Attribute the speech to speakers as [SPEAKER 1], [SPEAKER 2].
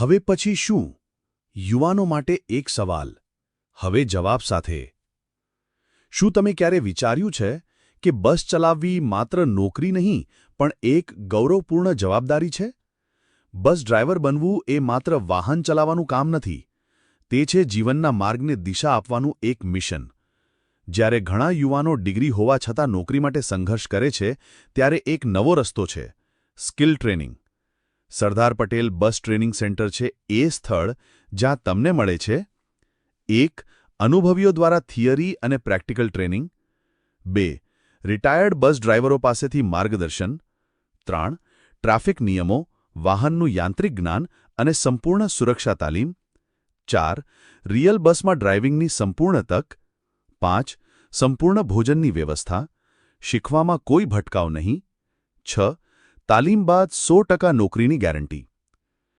[SPEAKER 1] હવે પછી શું? યુવાનો માટે એક સવાલ. હવે જવાબ સાથે. શું તમે ક્યારે વિચાર્યું છે કે બસ ચલાવવી માત્ર નોકરી નહીં, પણ એક ગૌરવપૂર્ણ જવાબદારી છે? બસ ડ્રાઈવર બનવું એ માત્ર વાહન ચલાવવાનું કામ નથી. તે છે જીવનના માર્ગને દિશા આપવાનું એક મિશન. જ્યારે ઘણા યુવાનો ડિગ્રી હોવા છતાં નોકરી માટે સંઘર્ષ કરે છે, ત્યારે એક નવો રસ્તો છે. Skill training. Sardar Patel bus training centre છે એ સ્થળ જ્યાં તમને મળે છે એક, અનુભવીઓ દ્વારા થિયરી અને પ્રેક્ટિકલ ટ્રેનિંગ. બે, રિટાયર્ડ બસ ડ્રાઈવરો પાસેથી માર્ગદર્શન. ત્રણ, ટ્રાફિક નિયમો, વાહનનું યાંત્રિક જ્ઞાન અને સંપૂર્ણ સુરક્ષા તાલીમ. ચાર, રિયલ બસમાં ડ્રાઇવિંગની સંપૂર્ણ તક. પાંચ, સંપૂર્ણ ભોજનની વ્યવસ્થા. શીખવામાં કોઈ ભટકાવ નહીં. છ તાલીમ બાદ સો ટકા નોકરીની ગેરંટી.